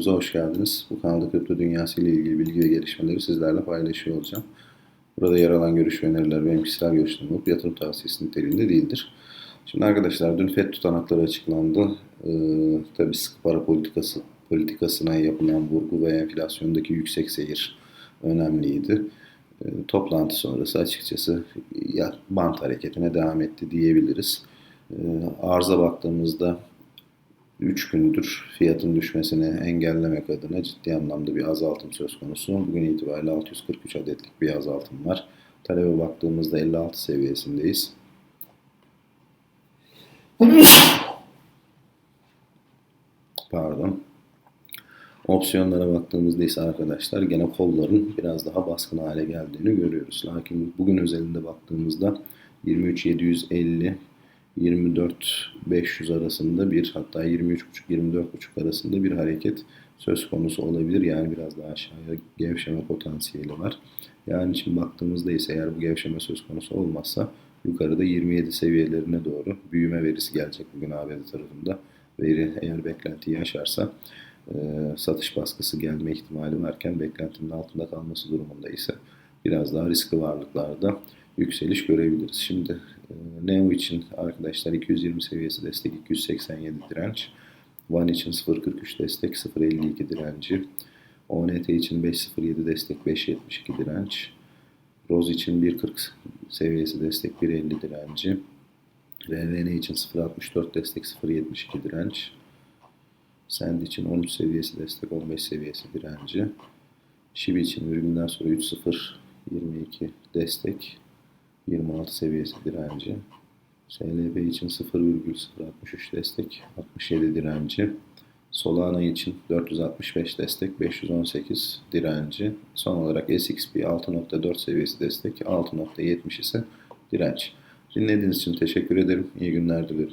kanalımıza hoş geldiniz. Bu kanalda kripto dünyası ile ilgili bilgi ve gelişmeleri sizlerle paylaşıyor olacağım. Burada yer alan görüş ve öneriler benim kişisel görüşlerim olup yatırım tavsiyesi niteliğinde değildir. Şimdi arkadaşlar dün FED tutanakları açıklandı. Ee, tabii sıkı para politikası politikasına yapılan vurgu ve enflasyondaki yüksek seyir önemliydi. Ee, toplantı sonrası açıkçası bant hareketine devam etti diyebiliriz. Ee, arıza baktığımızda 3 gündür fiyatın düşmesini engellemek adına ciddi anlamda bir azaltım söz konusu. Bugün itibariyle 643 adetlik bir azaltım var. Talebe baktığımızda 56 seviyesindeyiz. Pardon. Opsiyonlara baktığımızda ise arkadaşlar gene kolların biraz daha baskın hale geldiğini görüyoruz. Lakin bugün özelinde baktığımızda 23.750 24.500 arasında bir hatta 23.5-24.5 arasında bir hareket söz konusu olabilir. Yani biraz daha aşağıya gevşeme potansiyeli var. Yani şimdi baktığımızda ise eğer bu gevşeme söz konusu olmazsa yukarıda 27 seviyelerine doğru büyüme verisi gelecek bugün ABD tarafında. Veri eğer beklentiyi aşarsa e, satış baskısı gelme ihtimali varken beklentinin altında kalması durumunda ise biraz daha riskli varlıklarda yükseliş görebiliriz. Şimdi Neo için arkadaşlar 220 seviyesi destek 287 direnç. One için 0.43 destek 0.52 direnci. ONT için 5.07 destek 5.72 direnç. Roz için 1.40 seviyesi destek 1.50 direnci. RVN için 0.64 destek 0.72 direnç. Send için 13 seviyesi destek 15 seviyesi direnci. Shiba için virgülden sonra 3.022 destek 26 seviyesi direnci. SLB için 0,063 destek 67 direnci. Solana için 465 destek 518 direnci. Son olarak SXP 6.4 seviyesi destek 6.70 ise direnç. Dinlediğiniz için teşekkür ederim. İyi günler dilerim.